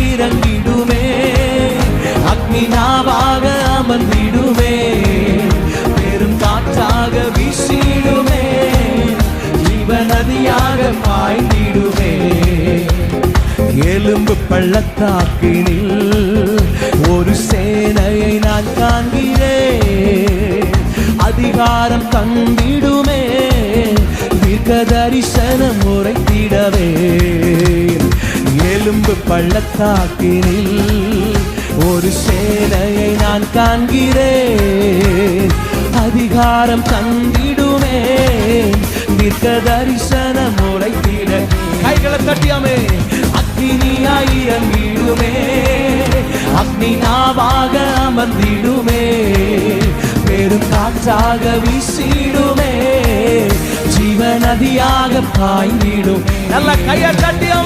இறங்கிடுமே. அக்னி நாவாக அமர்ந்திடுமே. பெரும் காற்றாக வீசிடுமே. ஜீவ நதியாக பாய்ந்திடுமே. எலும்பு பள்ளத்தாக்கினில் ஒரு சேனையை நான் காண்கிறேன். அதிகாரம் தந்திடுமே. தீர்க்க தரிசனம் உரைத்திடவே இரும்பு பள்ளத்தாக்கினில் ஒரு சேலையை நான் காண்கிறேன். அதிகாரம் தந்திடுமே. நிற்க தரிசன உரைத்திட கைகளை தட்டியாமே. அக்னியாய் இறங்கிடுமே. அக்னி நாவாக அமர்ந்திடுமே. பெரும் காற்றாக வீசிடுமே. ஜீவநதியாக பாய்ந்திடும். நல்ல கையை தட்டியாமே.